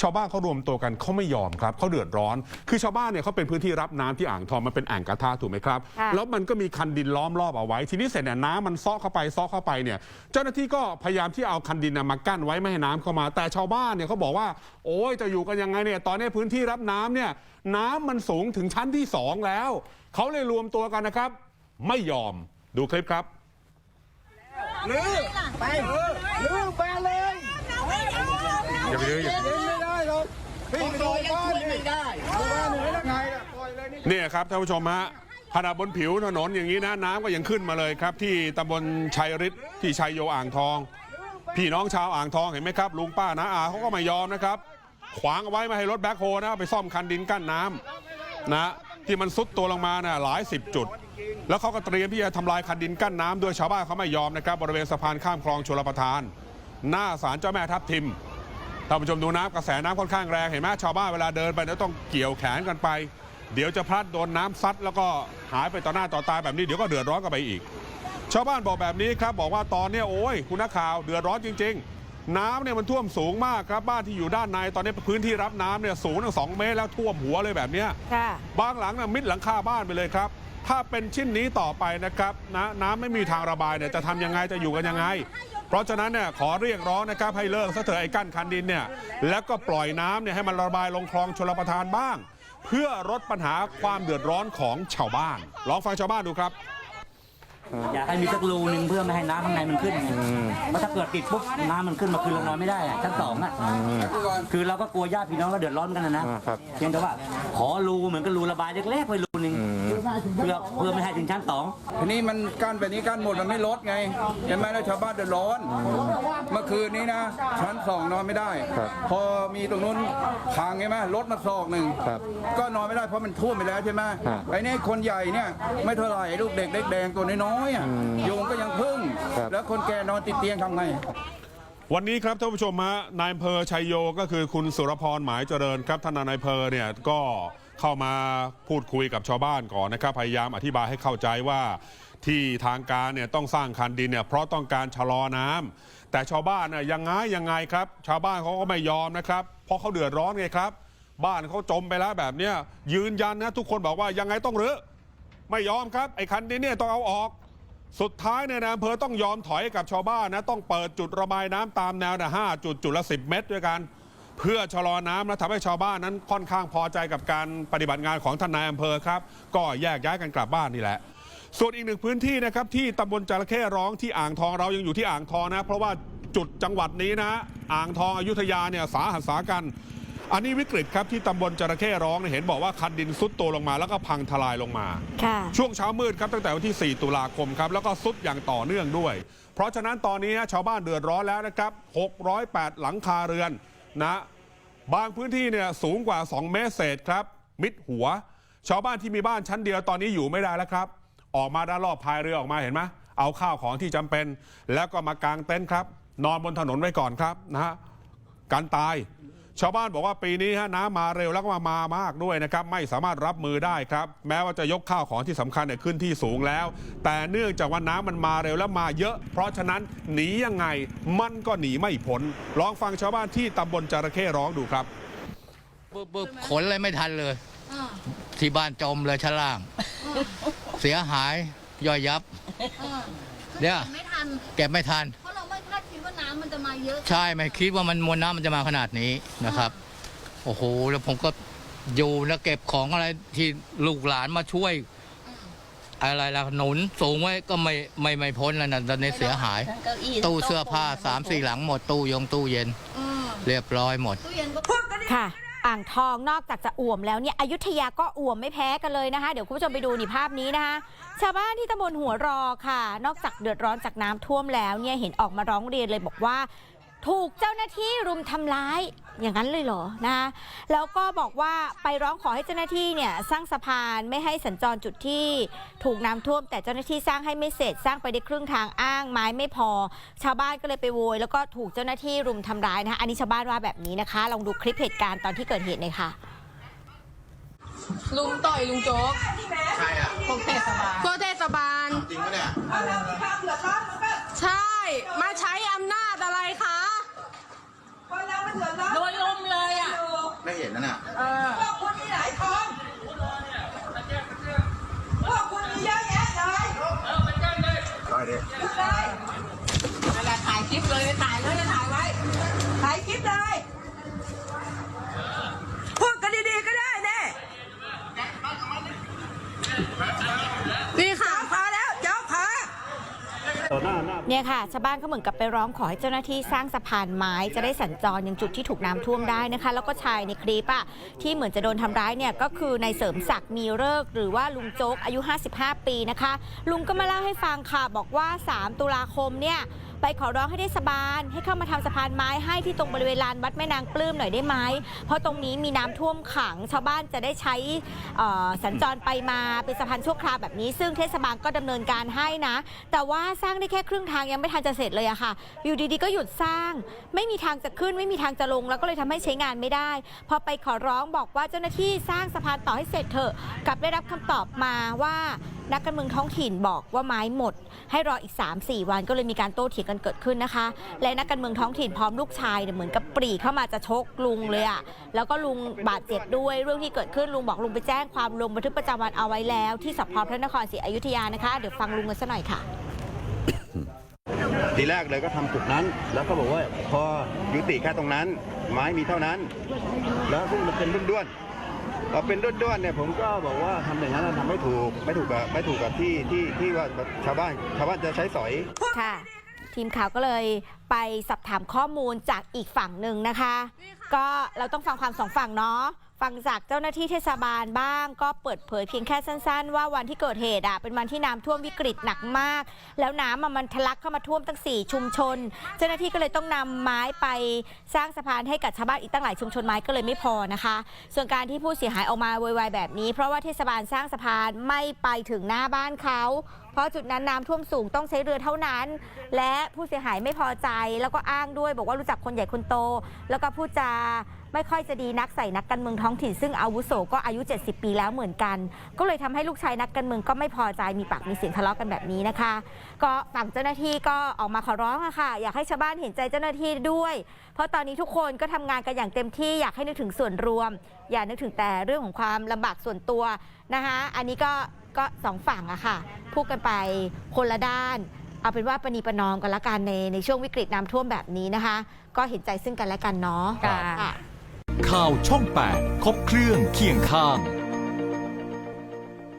ชาวบ้านเขารวมตัวกันเขาไม่ยอมครับเขาเดือดร้อน คือชาวบ้านเนี่ยเขาเป็นพื้นที่รับน้ำที่อ่างทองมันเป็นอ่างกระทะถูกไหมครับค่ะแล้วมันก็มีคันดินล้อมรอบเอาไว้ ทีนี้เสร็จเนี่ยน้ำมันซ้อเข้าไปซ้อเข้าไปเนี่ยเจ้าหน้าที่ก็พยายามที่เอาคันดินน่ะมากั้นไว้ไม่ให้น้ำเข้ามา แต่ชาวบ้านเนี่ยเขาบอกว่า โอ้ยจะอยู่กันยังไงเนี่ยตอนนี้พื้นที่รับน้ำเนี่ยน้ำมันสูงถึงชั้นที่สองแล้วเขาเลยรวมตัวกันนะครับ ไม่ยอมดูคลิปครับลื้อไปลื้อไปเลยอย่าไปดื้ออย่า พี่ไปดูบ้านไม่ได้ดูบ้านหนูได้ไงล่ะปล่อยเลยนี่เนี่ยครับท่านผู้ชมฮะขณะบนผิวถนนอย่างนี้นะน้ำก็ยังขึ้นมาเลยครับ ที่ตำบลชัยฤทธิ์ที่ชัยโยอ่างทอง พี่น้องชาวอ่างทองเห็นไหมครับลุงป้านะอาเขาก็ไม่ยอมนะครับ ขวางเอาไว้ไม่ให้รถแบ็คโฮนะไปซ่อมคันดินกั้นน้ำนะที่มันซุดตัวลงมาน่ะหลายสิบจุด แล้วเขาก็เตรียมที่จะทำลายคันดินกั้นน้ำด้วยชาวบ้านเขาไม่ยอมนะครับ บริเวณสะพานข้ามคลองชลประทาน หน้าศาลเจ้าแม่ทับทิม ท่านผู้ชมดูน้ำกระแสน้ำค่อนข้างแรงเห็นไหมชาวบ้านเวลาเดินไปเนี่ยต้องเกี่ยวแขนกันไป เดี๋ยวจะพลัดโดนน้ำซัดแล้วก็หายไปต่อหน้าต่อตาแบบนี้เดี๋ยวก็เดือดร้อนกันไปอีก ชาวบ้านบอกแบบนี้ครับบอกว่าตอนเนี้ยโอ้ยคุณนักข่าวเดือดร้อนจริง ๆ น้ำเนี่ยมันท่วมสูงมากครับบ้านที่อยู่ด้านในตอนนี้พื้นที่รับน้ำเนี่ยสูงตั้งสองเมตรแล้วท่วมหัวเลยแบบเนี้ยค่ะบางหลังน่ะมิดหลังคาบ้านไปเลยครับถ้าเป็นชิ้นนี้ต่อไปนะครับนะน้ำไม่มีทางระบายเนี่ยจะทำยังไงจะอยู่กันยังไง เพราะฉะนั้นเนี่ยขอเรียกร้องนะครับให้เลิกซะเถอะไอ้กั้นคันดินเนี่ยแล้วก็ปล่อยน้ำเนี่ยให้มันระบายลงคลองชลประทานบ้าง เพื่อลดปัญหาความเดือดร้อนของชาวบ้าน ลองฟังชาวบ้านดูครับ อยากให้มีสักรูหนึ่งเพื่อไม่ให้น้ำข้างในมันขึ้นไงเพราะถ้าเกิดติดปุ๊บน้ำมันขึ้นมาคือเรานอนไม่ได้อะชั้นสองอะคือเราก็กลัวญาติพี่น้องก็เดือดร้อนกันนะนะเพียงแต่ว่าขอรูเหมือนกับรูระบายเล็กๆไว้รูหนึ่ง เพื่อเพื่อไม่ให้ถึงชั้นสองทีนี้มันกั้นแบบนี้กั้นหมดมันไม่ลดไงเห็นไหมแล้วชาวบ้านเดือดร้อน เมื่อคืนนี้นะชั้นสองนอนไม่ได้พอมีตรงนู้นทางใช่ไหมรถมาซอกหนึ่งก็นอนไม่ได้เพราะมันท่วมไปแล้วใช่ไหมไอ้นี่คนใหญ่เนี่ยไม่เท่าไหร่ลูกเด็กเล็กแดงตัวน้อยๆอะโยมก็ยังพึ่งแล้วคนแก่นอนติดเตียงทำไง วันนี้ครับท่านผู้ชมฮะนายอำเภอชัยโยก็คือคุณสุรพรหมายเจริญครับท่านนายอำเภอเนี่ยก็ เข้ามาพูดคุยกับชาวบ้านก่อนนะครับ พยายามอธิบายให้เข้าใจว่าที่ทางการเนี่ยต้องสร้างคันดินเนี่ยเพราะต้องการชะลอน้ำแต่ชาวบ้านน่ยยังไงยังไงครับ ชาวบ้านเขาก็ไม่ยอมนะครับ เพราะเขาเดือดร้อนไงครับ บ้านเขาจมไปแล้วแบบเนี้ยยืนยันนะทุกคนบอกว่ายังไงต้องรื้อไม่ยอมครับไอ้คันดินเนี่ยต้องเอาออก สุดท้ายเนี่ยนายอำเภอต้องยอมถอยกับชาวบ้านนะต้องเปิดจุดระบายน้ำตามแนวนะห้าจุดจุดละสิเมตรด้วยกัน เพื่อชะลอน้ำและทำให้ชาวบ้านนั้นค่อนข้างพอใจกับการปฏิบัติงานของท่านนายอำเภอครับ ก็แยกย้ายกันกลับบ้านนี่แหละ ส่วนอีกหนึ่งพื้นที่นะครับที่ตำบลจระเข้ร้องที่อ่างทองเรายังอยู่ที่อ่างทองนะ เพราะว่าจุดจังหวัดนี้นะอ่างทองอยุธยาเนี่ยสาหัสสากัน อันนี้วิกฤตครับที่ตำบลจระเข้ร้องเนี่ยเห็นบอกว่าคันดินซุดตัวลงมา แล้วก็พังทลายลงมาค่ะช่วงเช้ามืดครับตั้งแต่วันที่ 4 ตุลาคมครับแล้วก็สุดอย่างต่อเนื่องด้วย เพราะฉะนั้นตอนนี้นะชาวบ้านเดือดร้อนแล้วนะครับ 608 หลังคาเรือน นะบางพื้นที่เนี่ยสูงกว่า 2 เมตรเศษครับ มิดหัว ชาวบ้านที่มีบ้านชั้นเดียวตอนนี้อยู่ไม่ได้แล้วครับ ออกมาด้านรอบพายเรือออกมาเห็นไหมเอาข้าวของที่จำเป็น แล้วก็มากางเต็นท์ครับ นอนบนถนนไว้ก่อนครับนะฮะการตาย ชาวบ้านบอกว่าปีนี้ฮะน้ำมาเร็วแล้วก็มามามากด้วยนะครับ ไม่สามารถรับมือได้ครับ แม้ว่าจะยกข้าวของที่สำคัญเนี่ยขึ้นที่สูงแล้ว แต่เนื่องจากว่าน้ำมันมาเร็วแล้วมาเยอะ เพราะฉะนั้นหนียังไงมันก็หนีไม่พ้นลองฟังชาวบ้านที่ตำบลจระเข้ร้องดูครับปุ๊บปุ๊บขนอะไรไม่ทันเลยที่บ้านจมเลยชั้นล่าง เสียหายย่อยยับเนี่ยไม่ทันเก็บไม่ทัน ว่าน้ำมันจะมาเยอะใช่ไม่คิดว่ามันมวลน้ำมันจะมาขนาดนี้นะครับ โอ้โห แล้วผมก็อยู่แล้วเก็บของอะไรที่ลูกหลานมาช่วย อะไรล่ะหนุนสูงไว้ก็ไม่ไม่ไม่พ้นแล้วนะตอนนี้เสียหายเก้าอี้ตู้เสื้อผ้าสามสี่หลังหมดตู้ยงตู้เย็น อืมเรียบร้อยหมด ตู้เย็นก็ ค่ะ อ่างทองนอกจากจะอ่วมแล้วเนี่ยอยุธยาก็อ่วมไม่แพ้กันเลยนะคะ เดี๋ยวคุณผู้ชมไปดูนี่ภาพนี้นะคะ ชาวบ้านที่ตำบลหัวรอค่ะ นอกจากเดือดร้อนจากน้ำท่วมแล้วเนี่ยเห็นออกมาร้องเรียนเลยบอกว่า ถูกเจ้าหน้าที่รุมทำร้ายอย่างนั้นเลยเหรอนะคะแล้วก็บอกว่าไปร้องขอให้เจ้าหน้าที่เนี่ยสร้างสะพานไม่ให้สัญจรจุดที่ ถูกน้ำท่วม แต่เจ้าหน้าที่สร้างให้ไม่เสร็จสร้างไปได้ครึ่งทางอ้างไม้ไม่พอ ชาวบ้านก็เลยไปโวย แล้วก็ถูกเจ้าหน้าที่รุมทำร้ายนะคะอันนี้ชาวบ้านว่าแบบนี้นะคะ ลองดูคลิปเหตุการณ์ตอนที่เกิดเหตุหน่อยค่ะ ลุงต่อยลุงโจ๊กใช่อะ พวกเทศบาลพวกเทศบาล จริงปะเนี่ยในะเนี่ยพวกคุณมีหลายทองพวกคุณมีเยอะแยะเลยเด้ไปคุณเลยนั่นแหละถ่ายคลิปเลยถ่ายเลยถ่ายไว้ถ่ายคลิปเลย เนี่ยค่ะชาวบ้านเขาเหมือนกับไปร้องขอให้เจ้าหน้าที่สร้างสะพานไม้จะได้สัญจรยังจุดที่ถูกน้ำท่วมได้นะคะ แล้วก็ชายในคลิปอะที่เหมือนจะโดนทำร้ายเนี่ยก็คือในายเสริมศักดิ์มีเลิกหรือว่าลุงโจ๊กอายุ 55 ปีนะคะ ลุงก็มาเล่าให้ฟังค่ะบอกว่า 3 ตุลาคมเนี่ย ไปขอร้องให้เทศบาล ให้เข้ามาทำสะพานไม้ให้ที่ตรงบริเวณลานวัดแม่นางปลื้มหน่อยได้ไหมเพราะตรงนี้มีน้ำท่วมขังชาวบ้านจะได้ใช้สัญจรไปมาเป็นสะพานชั่วคราวแบบนี้ ซึ่งเทศบาลก็ดำเนินการให้นะ แต่ว่าสร้างได้แค่ครึ่งทางยังไม่ทันจะเสร็จเลยอะค่ะ อยู่ดีๆก็หยุดสร้าง ไม่มีทางจะขึ้นไม่มีทางจะลง แล้วก็เลยทำให้ใช้งานไม่ได้ พอไปขอร้องบอกว่าเจ้าหน้าที่สร้างสะพานต่อให้เสร็จเถอะกลับได้รับคำตอบมาว่านักการเมืองท้องถิ่นบอกว่าไม้หมด ให้รออีก 3-4 วันก็เลยมีการโต้เถียงกันเกิดขึ้นนะคะ และนักการเมืองท้องถิ่นพร้อมลูกชายเนี่ยเหมือนกับปรีเข้ามาจะชกลุงเลยอะแล้วก็ลุงบาดเจ็บด้วยเรื่องที่เกิดขึ้นลุงบอกลุงไปแจ้งความลงบันทึกประจำวันเอาไว้แล้ว ที่สพพระนครศรีอยุธยานะคะเดี๋ยวฟังลุงกันสักหน่อยค่ะทีแรกเลยก็ทำจุดนั้น แล้วก็บอกว่าพอยุติแค่ตรงนั้น ไม้มีเท่านั้น แล้วซึ่งมันเป็นด้วน พอเป็นด้วนๆเนี่ยผมก็บอกว่าทำอย่างนั้นทำไม่ถูกไม่ถูกกับไม่ถูกกับที่ที่ที่ว่าชาวบ้านชาวบ้านจะใช้สอย ค่ะ ทีมข่าวก็เลยไปสอบถามข้อมูลจากอีกฝั่งหนึ่งนะคะ ก็เราต้องฟังความสองฝั่งเนาะ ฟังจากเจ้าหน้าที่เทศบาลบ้าง ก็เปิดเผยเพียงแค่สั้นๆ ว่าวันที่เกิดเหตุอะเป็นวันที่น้ำท่วมวิกฤตหนักมาก แล้วน้ำอะมันทะลักเข้ามาท่วมตั้ง 4 ชุมชน เจ้าหน้าที่ก็เลยต้องนำไม้ไปสร้างสะพานให้กับชาวบ้านอีกตั้งหลายชุมชนไม้ก็เลยไม่พอนะคะ ส่วนการที่ผู้เสียหายออกมาโวยวายแบบนี้ เพราะว่าเทศบาลสร้างสะพานไม่ไปถึงหน้าบ้านเขา เพราะจุดนั้นน้ำท่วมสูงต้องใช้เรือเท่านั้น และผู้เสียหายไม่พอใจแล้วก็อ้างด้วย บอกว่ารู้จักคนใหญ่คนโต แล้วก็พูดจาไม่ค่อยจะดีนักใส่นักการเมืองท้องถิ่นซึ่งอาวุโสก็อายุ 70 ปีแล้วเหมือนกัน ก็เลยทำให้ลูกชายนักการเมืองก็ไม่พอใจมีปากมีเสียงทะเลาะกันแบบนี้นะคะ ก็ฝั่งเจ้าหน้าที่ก็ออกมาขอร้องอะค่ะ อยากให้ชาวบ้านเห็นใจเจ้าหน้าที่ด้วย เพราะตอนนี้ทุกคนก็ทำงานกันอย่างเต็มที่อยากให้นึกถึงส่วนรวม อย่านึกถึงแต่เรื่องของความลำบากส่วนตัวนะคะ อันนี้ก็ ก็สองฝั่งอะค่ะพูดกันไปคนละด้าน เอาเป็นว่าปณีประนอมกันละกันในในช่วงวิกฤตน้ำท่วมแบบนี้นะคะ ก็เห็นใจซึ่งกันและกันเนาะครับ ค่ะ ข่าวช่อง 8 ครบเครื่องเคียงข้าง